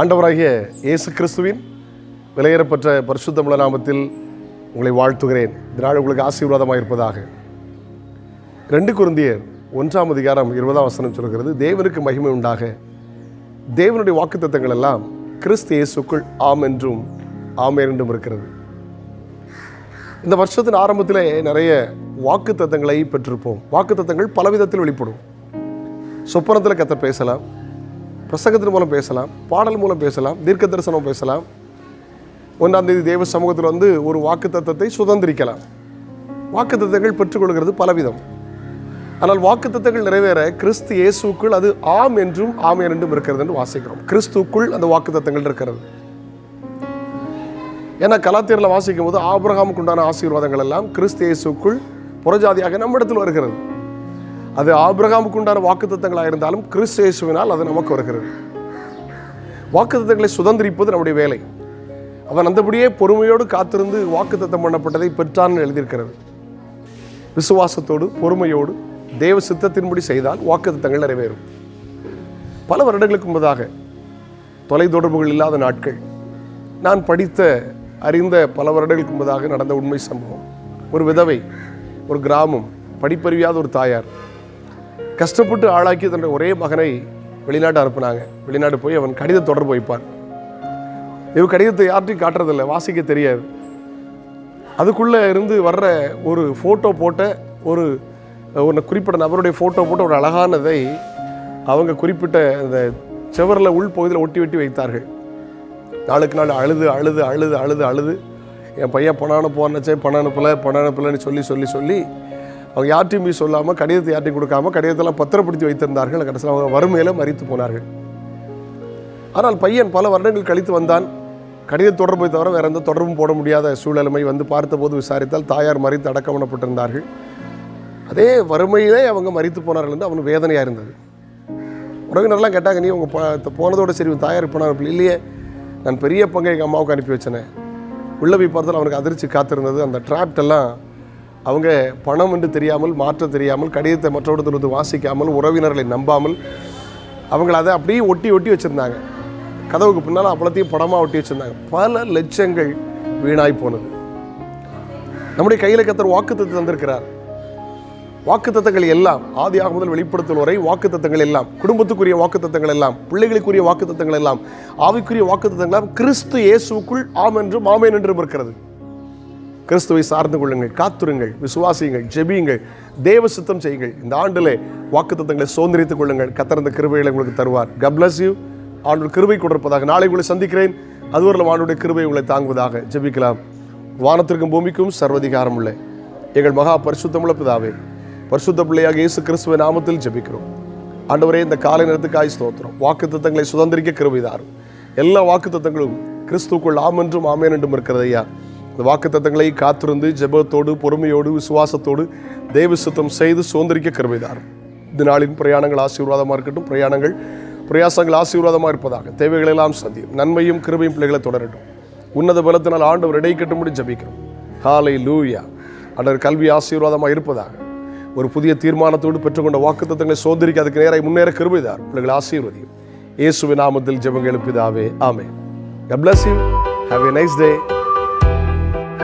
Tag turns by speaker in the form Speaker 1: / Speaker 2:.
Speaker 1: ஆண்டவராகிய இயேசு கிறிஸ்துவின் விலையேறப்பட்ட பரிசுத்தமுள்ள நாமத்தில் உங்களை வாழ்த்துகிறேன். இந்த நாள் உங்களுக்கு ஆசீர்வாதமாக இருப்பதாக. ரெண்டு குருந்தியர் ஒன்றாம் அதிகாரம் இருபதாம் வசனம் சொல்கிறது தேவனுக்கு மகிமை உண்டாக. தேவனுடைய வாக்குத்தத்தங்கள் எல்லாம் கிறிஸ்து இயேசுக்குள் ஆம் என்றும் ஆம் என்றும் இருக்கிறது. இந்த வருஷத்தின் ஆரம்பத்தில் நிறைய வாக்குத்தத்தங்களை பெற்றிருப்போம். வாக்குத்தத்தங்கள் பலவிதத்தில் வெளிப்படும். சொப்பனத்தில் கத்த பேசலாம். பிரசங்கத்தின் மூலம் பேசலாம் பாடல் மூலம் பேசலாம் தீர்க்க தரிசனம் பேசலாம். ஒன்றாம் தேதி தேவ சமூகத்தில் வந்து ஒரு வாக்குத்தத்தத்தை சுதந்திரிக்கலாம். வாக்குத்தத்தங்கள் பெற்றுக்கொள்கிறது பலவிதம். ஆனால் வாக்குத்தத்தங்கள் நிறைவேற கிறிஸ்து இயேசுக்குள் அது ஆம் என்றும் ஆம் என்றும் இருக்கிறது என்று வாசிக்கிறோம். கிறிஸ்துக்குள் அந்த வாக்குத்தத்தங்கள் இருக்கிறது. ஏன்னா கலாத்தியரில் வாசிக்கும் போது ஆபிரகாமுக்கு உண்டான ஆசீர்வாதங்கள் எல்லாம் கிறிஸ்து இயேசுக்குள் புறஜாதியாக நம்மிடத்தில் வருகிறது. அது ஆபிரகாமுக்கு உண்டான வாக்குத்தத்தங்களாக இருந்தாலும் கிறிஸ்து இயேசுவினால் அது நமக்கு வருகிறது. வாக்குத்தத்தங்களை சுதந்திரிப்பது நம்முடைய வேலை. அவன் அந்தபடியே பொறுமையோடு காத்திருந்து வாக்குத்தத்தம் பண்ணப்பட்டதை பெற்றான்னு எழுதியிருக்கிறது. விசுவாசத்தோடு பொறுமையோடு தேவ சித்தத்தின்படி செய்தால் வாக்குத்தத்தங்கள் நிறைவேறும். பல வருடங்களுக்கு முன்பதாக தொலைத்தொடர்புகள் இல்லாத நாட்கள் நான் படித்த அறிந்த பல வருடங்களுக்கு முன்பதாக நடந்த உண்மை சம்பவம். ஒரு விதவை ஒரு கிராமம் படிப்பறிவியாத ஒரு தாயார் கஷ்டப்பட்டு ஆளாக்கி தன்னுடைய ஒரே மகனை வெளிநாட்டு அனுப்புனாங்க. வெளிநாடு போய் அவன் கடித தொடர்பு வைப்பான். இவர் கடிதத்தை யார்ட்டையும் காட்டுறதில்ல வாசிக்க தெரியாது. அதுக்குள்ளே இருந்து வர்ற ஒரு ஃபோட்டோ போட்ட ஒரு ஒரு குறிப்பிட்ட நபருடைய ஃபோட்டோ போட்ட ஒரு அழகானதை அவங்க குறிப்பிட்ட அந்த செவரில் உள் பகுதியில் ஒட்டி வெட்டி வைத்தார்கள். நாளுக்கு நாள் அழுது அழுது அழுது அழுது அழுது என் பையன் பணம் அனுப்ப அனுச்சே பணம் அனுப்பலை பணம் அனுப்பலைன்னு சொல்லி சொல்லி சொல்லி அவங்க யார்ட்டையும் போய் சொல்லாமல் கடிதத்தை யார்ட்டையும் கொடுக்காம கடிதத்தெல்லாம் பத்திரப்படுத்தி வைத்திருந்தார்கள். கடைசியில் அவங்க வறுமையில் மறித்து போனார்கள். ஆனால் பையன் பல வருடங்கள் கழித்து வந்தான். கடித தொடர்பை தவிர வேற எந்த தொடர்பும் போட முடியாத சூழ்நிலைமை வந்து பார்த்தபோது விசாரித்தால் தாயார் மறித்து அடக்கம் பண்ணப்பட்டிருந்தார்கள் அதே வறுமையிலே அவங்க மறித்து போனார்கள் என்று அவனுக்கு வேதனையாக இருந்தது. உறவினர்லாம் கேட்டாங்க நீ உங்கள் போனதோடு போனதோட சரி உன் தாயார் போனார் இல்லையே நான் பெரிய பங்கை எங்கள் அம்மாவுக்கு அனுப்பி வச்சேனே. உள்ளே போய் பார்த்ததில் அவனுக்கு அதிர்ச்சி காத்திருந்தது. அந்த trapped அவங்க பணம் என்று தெரியாமல் மாற்ற தெரியாமல் கடிதத்தை மற்றவர்களிருந்து வாசிக்காமல் உறவினர்களை நம்பாமல் அவங்கள அதை அப்படியே ஒட்டி ஒட்டி வச்சுருந்தாங்க. கதவுக்கு பின்னால் அவ்வளோத்தையும் படமாக ஒட்டி வச்சுருந்தாங்க. பல லட்சங்கள் வீணாய் போனது. நம்முடைய கையில் கத்தர் வாக்குத்தத்தை தந்திருக்கிறார். வாக்குத்தத்தங்கள் எல்லாம் ஆதியாக முதல் வெளிப்படுத்தல் வரை வாக்குத்தத்தங்கள் எல்லாம் குடும்பத்துக்குரிய வாக்குத்தத்தங்கள் எல்லாம் பிள்ளைகளுக்குரிய வாக்குத்தத்தங்கள் எல்லாம் ஆவிக்குரிய வாக்குத்தத்தங்கள் எல்லாம் கிறிஸ்து இயேசுக்குள் ஆம் என்றும் ஆமேன் என்றும் இருக்கிறது. கிறிஸ்துவை சார்ந்து கொள்ளுங்கள் காத்துருங்கள் விசுவாசியுங்கள் ஜெபியுங்கள் தேவ சுத்தம் செய்யுங்கள். இந்த ஆண்டிலே வாக்குத்தங்களை சுதந்திரித்துக் கொள்ளுங்கள். கத்திறந்த இந்த கிருபைகளை உங்களுக்கு தருவார். கப்ளஸ் யூ ஆண்டு கிருபை கொடுப்பதாக நாளை உங்களை சந்திக்கிறேன். அதுவரையிலும் ஆண்டுடைய கிருபை உங்களை தாங்குவதாக ஜெபிக்கலாம். வானத்திற்கும் பூமிக்கும் சர்வதிகாரம் உள்ள எங்கள் மகா பரிசுத்தமுள்ள பிதாவே பரிசுத்த பிள்ளையாக இயேசு கிறிஸ்துவ நாமத்தில் ஜெபிக்கிறோம். ஆண்டவரே இந்த காலை நேரத்துக்காய் ஸ்தோத்திரம். வாக்குத்தத்தங்களை சுதந்திரிக்க கிருபைதாரும் எல்லா வாக்குத்தத்தங்களும் கிறிஸ்துக்குள் ஆமென்றும் ஆமேன் என்றும் இருக்கிறதையா இந்த வாக்குத்தத்தங்களை காத்திருந்து ஜெபத்தோடு பொறுமையோடு விசுவாசத்தோடு தேவ சுத்தம் செய்து சுதந்திரிக்க கருவைதார் இந்த நாளின் பிரயாணங்கள் ஆசீர்வாதமாக இருக்கட்டும். பிரயாணங்கள் பிரயாசங்கள் ஆசீர்வாதமாக இருப்பதாக. தேவைகளெல்லாம் சந்தியும். நன்மையும் கிருபையும் பிள்ளைகளை தொடரட்டும். உன்னத பலத்தினால் ஆண்டவர் இடை கட்டும்படி ஜபிக்கிறோம். ஹாலை லூயா அடர் கல்வி ஆசீர்வாதமாக இருப்பதாக. ஒரு புதிய தீர்மானத்தோடு பெற்றுக்கொண்ட வாக்குத்தத்தங்களை சோதரிக்க அதுக்கு நேராக முன்னேற கிருபைதார் பிள்ளைகள் ஆசீர்வதியும். இயேசுவின் நாமத்தில் ஜெபங்கள் எழுப்பிதாவே ஆமே God bless you. Have a nice day.